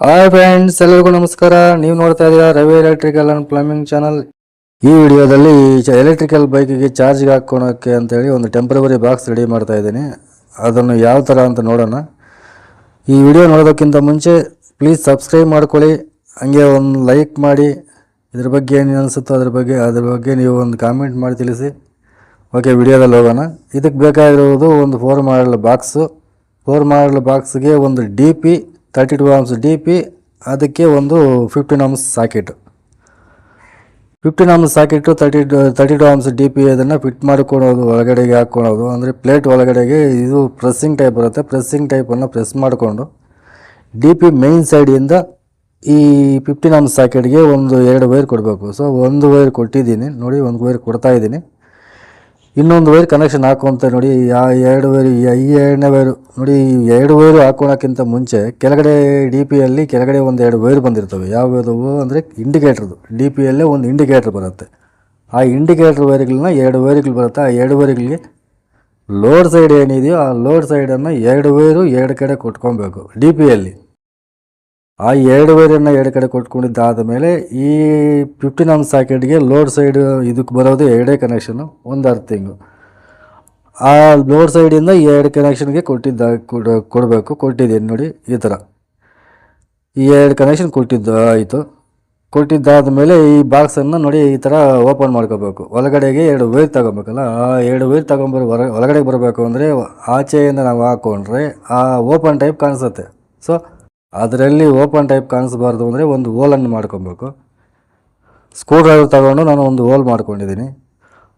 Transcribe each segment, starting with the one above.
Hi friends ಎಲ್ಲರಿಗೂ ನಮಸ್ಕಾರ. ನೀವು ನೋಡ್ತಾ ಇದ್ದೀರಾ Ravi electrical and plumbing channel ಈ ವಿಡಿಯೋದಲ್ಲಿ ಎಲೆಕ್ಟ್ರಿಕಲ್ ಬೈಕಿಗೆ ಚಾರ್ಜ್ಗೆ ಹಾಕ್ಕೊಳಕ್ಕೆ ಅಂತೇಳಿ ಒಂದು ಟೆಂಪ್ರವರಿ ಬಾಕ್ಸ್ ರೆಡಿ ಮಾಡ್ತಾ ಇದ್ದೀನಿ. ಅದನ್ನು ಯಾವ ಥರ ಅಂತ ನೋಡೋಣ. ಈ ವಿಡಿಯೋ ನೋಡೋದಕ್ಕಿಂತ ಮುಂಚೆ ಪ್ಲೀಸ್ ಸಬ್ಸ್ಕ್ರೈಬ್ ಮಾಡ್ಕೊಳ್ಳಿ. ಹಂಗೆ ಒಂದು ಲೈಕ್ ಮಾಡಿ. ಇದ್ರ ಬಗ್ಗೆ ಏನೇನು ಅನಿಸುತ್ತೋ ಅದ್ರ ಬಗ್ಗೆ ಅದ್ರ ಬಗ್ಗೆ ನೀವು ಒಂದು ಕಾಮೆಂಟ್ ಮಾಡಿ ತಿಳಿಸಿ. ಓಕೆ ವಿಡಿಯೋದಲ್ಲಿ ಹೋಗೋಣ. ಇದಕ್ಕೆ ಬೇಕಾಗಿರುವುದು ಒಂದು four module box four module ಬಾಕ್ಸ್ಗೆ ಒಂದು D P thirty two amps D P ಅದಕ್ಕೆ ಒಂದು fifteen amps socket fifteen amps socket thirty thirty two amps D P ಅದನ್ನು ಫಿಟ್ ಮಾಡ್ಕೊಳೋದು, ಒಳಗಡೆಗೆ ಹಾಕ್ಕೊಳೋದು ಅಂದರೆ ಪ್ಲೇಟ್ ಒಳಗಡೆಗೆ ಇದು ಪ್ರೆಸ್ಸಿಂಗ್ ಟೈಪ್ ಬರುತ್ತೆ. ಪ್ರೆಸ್ಸಿಂಗ್ ಟೈಪನ್ನು ಪ್ರೆಸ್ ಮಾಡಿಕೊಂಡು ಡಿ ಪಿ ಮೇನ್ ಸೈಡಿಂದ ಈ ಫಿಫ್ಟೀನ್ ಆಮ್ಸ್ ಸಾಕೆಟ್ಗೆ ಒಂದು ಎರಡು ವೈರ್ ಕೊಡಬೇಕು. ಸೊ ಒಂದು ವೈರ್ ಕೊಟ್ಟಿದ್ದೀನಿ. ನೋಡಿ, ಒಂದು ವೈರ್ ಕೊಡ್ತಾ ಇದ್ದೀನಿ. ಇನ್ನೊಂದು ವೈರ್ ಕನೆಕ್ಷನ್ ಹಾಕುವಂತ ನೋಡಿ, ಆ ಎರಡು ವೈರ್, ಈ ಎರಡನೇ ವೈರು, ನೋಡಿ ಎರಡು ವೈರು ಹಾಕೋಣಕ್ಕಿಂತ ಮುಂಚೆ ಕೆಳಗಡೆ ಡಿ ಪಿಯಲ್ಲಿ ಕೆಳಗಡೆ ಒಂದು ಎರಡು ವೈರ್ ಬಂದಿರ್ತವೆ. ಯಾವುದು ಅಂದರೆ ಇಂಡಿಕೇಟ್ರದು ಡಿ ಪಿಯಲ್ಲೇ ಒಂದು ಇಂಡಿಕೇಟ್ರ್ ಬರುತ್ತೆ. ಆ ಇಂಡಿಕೇಟ್ರ್ ವೈರ್ಗಳನ್ನ ಎರಡು ವೈರ್ಗಳು ಬರುತ್ತೆ. ಆ ಎರಡು ವೈರ್ಗಳಿಗೆ ಲೋಡ್ ಸೈಡ್ ಏನಿದೆಯೋ ಆ ಲೋಡ್ ಸೈಡನ್ನು ಎರಡು ವೈರು ಎರಡು ಕಡೆ ಕೊಟ್ಕೊಬೇಕು. ಡಿ ಪಿಯಲ್ಲಿ ಆ ಎರಡು ವೈರನ್ನು ಎರಡು ಕಡೆ ಕೊಟ್ಕೊಂಡಿದ್ದಾದ ಮೇಲೆ ಈ ಫಿಫ್ಟೀನ್ ಆಮ್ ಸಾಕೆಟ್ಗೆ ಲೋಡ್ ಸೈಡ್ ಇದಕ್ಕೆ ಬರೋದು ಎರಡೇ ಕನೆಕ್ಷನ್ನು ಒಂದು ಅರ್ಥಿಂಗು ಆ ಲೋಡ್ ಸೈಡಿಂದ ಎರಡು ಕನೆಕ್ಷನ್ಗೆ ಕೊಟ್ಟಿದ್ದ, ಕೊಡ, ಕೊಡಬೇಕು, ಕೊಟ್ಟಿದ್ದೀನಿ ನೋಡಿ, ಈ ಥರ ಈ ಎರಡು ಕನೆಕ್ಷನ್ ಕೊಟ್ಟಿದ್ದು, ಆಯಿತು. ಕೊಟ್ಟಿದ್ದಾದ ಮೇಲೆ ಈ ಬಾಕ್ಸನ್ನು ನೋಡಿ, ಈ ಥರ ಓಪನ್ ಮಾಡ್ಕೋಬೇಕು. ಒಳಗಡೆಗೆ ಎರಡು ವೈರ್ ತಗೊಬೇಕಲ್ಲ, ಆ ಎರಡು ವೈರ್ ತಗೊಂಬರೋ, ಹೊರ, ಒಳಗಡೆಗೆ ಬರಬೇಕು ಅಂದರೆ ಆಚೆಯಿಂದ ನಾವು ಹಾಕ್ಕೊಂಡ್ರೆ ಆ ಓಪನ್ ಟೈಪ್ ಕಾಣಿಸುತ್ತೆ. ಸೊ ಅದರಲ್ಲಿ ಓಪನ್ ಟೈಪ್ ಕಾಣಿಸ್ಬಾರ್ದು ಅಂದರೆ ಒಂದು ಹೋಲನ್ನು ಮಾಡ್ಕೊಬೇಕು. ಸ್ಕ್ರೂ ಡ್ರೈವರ್ ತಗೊಂಡು ನಾನು ಒಂದು ಹೋಲ್ ಮಾಡ್ಕೊಂಡಿದ್ದೀನಿ.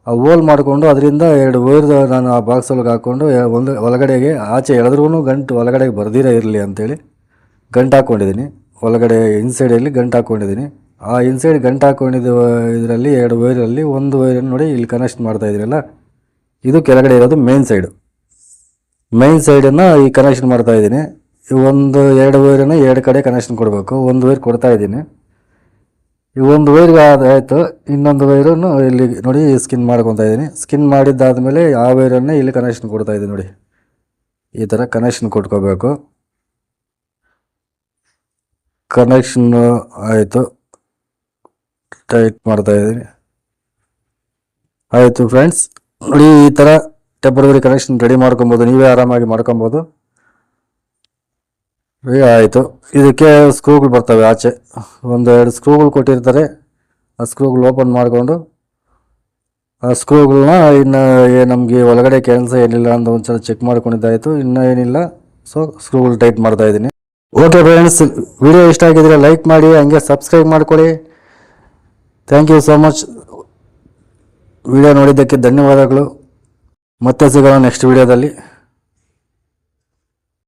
ಆ ಹೋಲ್ ಮಾಡಿಕೊಂಡು ಅದರಿಂದ ಎರಡು ವೈರ್ದು ನಾನು ಆ ಬಾಕ್ಸ್ ಒಳಗೆ ಹಾಕ್ಕೊಂಡು ಒಂದು ಒಳಗಡೆಗೆ ಆಚೆ ಎಳೆದ್ರೂ ಗಂಟು ಒಳಗಡೆಗೆ ಬರ್ದಿರ ಇರಲಿ ಅಂತೇಳಿ ಗಂಟು ಹಾಕ್ಕೊಂಡಿದ್ದೀನಿ ಒಳಗಡೆ ಇನ್ಸೈಡಲ್ಲಿ ಗಂಟು ಹಾಕ್ಕೊಂಡಿದ್ದೀನಿ ಆ ಇನ್ಸೈಡ್ ಗಂಟು ಹಾಕ್ಕೊಂಡಿದ್ದ ಇದರಲ್ಲಿ ಎರಡು ವೈರಲ್ಲಿ ಒಂದು ವೈರನ್ನು ನೋಡಿ ಇಲ್ಲಿ ಕನೆಕ್ಟ್ ಮಾಡ್ತಾ ಇದ್ದೀರಲ್ಲ? ಇದು ಕೆಳಗಡೆ ಇರೋದು ಮೇನ್ ಸೈಡು ಮೈನ್ ಸೈಡನ್ನು ಈ ಕನೆಕ್ಷನ್ ಮಾಡ್ತಾ ಇದ್ದೀನಿ. ಒಂದು ಎರಡು ವೈರನ್ನು ಎರಡು ಕಡೆ ಕನೆಕ್ಷನ್ ಕೊಡಬೇಕು. ಒಂದು ವೈರ್ ಕೊಡ್ತಾ ಇದ್ದೀನಿ. ಈ ಒಂದು ವೈರ್ಗೆ ಆಯಿತು ಇನ್ನೊಂದು ವೈರನ್ನು ಇಲ್ಲಿ ನೋಡಿ ಸ್ಕಿನ್ ಮಾಡ್ಕೊತಾ ಇದ್ದೀನಿ. ಸ್ಕಿನ್ ಮಾಡಿದ್ದಾದಮೇಲೆ ಆ ವೈರನ್ನು ಇಲ್ಲಿ ಕನೆಕ್ಷನ್ ಕೊಡ್ತಾ ಇದ್ದೀನಿ ನೋಡಿ. ಈ ಥರ ಕನೆಕ್ಷನ್ ಕೊಟ್ಕೋಬೇಕು. ಕನೆಕ್ಷನ್ನು ಆಯಿತು. ಟೈಟ್ ಮಾಡ್ತಾ ಇದ್ದೀನಿ. ಆಯಿತು ಫ್ರೆಂಡ್ಸ್ ನೋಡಿ ಈ ಥರ ಟೆಂಪ್ರವರಿ ಕನೆಕ್ಷನ್ ರೆಡಿ ಮಾಡ್ಕೊಬೋದು. ನೀವೇ ಆರಾಮಾಗಿ ಮಾಡ್ಕೊಬೋದು. ಆಯಿತು. ಇದಕ್ಕೆ ಸ್ಕ್ರೂಗಳು ಬರ್ತವೆ ಆಚೆ. ಒಂದು ಎರಡು ಸ್ಕ್ರೂಗಳು ಕೊಟ್ಟಿರ್ತಾರೆ. ಆ ಸ್ಕ್ರೂಗಳು ಓಪನ್ ಮಾಡಿಕೊಂಡು, ಆ ಸ್ಕ್ರೂಗಳನ್ನ ಇನ್ನು ನಮಗೆ ಒಳಗಡೆ ಕೆಲಸ ಏನಿಲ್ಲ ಅಂತ ಒಂದ್ಸಲ ಚೆಕ್ ಮಾಡ್ಕೊಂಡಿದ್ದಾಯಿತು. ಇನ್ನೂ ಏನಿಲ್ಲ ಸೊ ಸ್ಕ್ರೂಗಳು ಟೈಟ್ ಮಾಡ್ತಾ ಇದ್ದೀನಿ. ಓಕೆ ಫ್ರೆಂಡ್ಸ್ ವಿಡಿಯೋ ಇಷ್ಟ ಆಗಿದ್ರೆ ಲೈಕ್ ಮಾಡಿ, ಹಂಗೆ ಸಬ್ಸ್ಕ್ರೈಬ್ ಮಾಡ್ಕೊಳ್ಳಿ thank you so much video ನೋಡಿದ್ದಕ್ಕೆ ಧನ್ಯವಾದಗಳು. ಮತ್ತೆ ಸಿಗೋಣ ನೆಕ್ಸ್ಟ್ ವಿಡಿಯೋದಲ್ಲಿ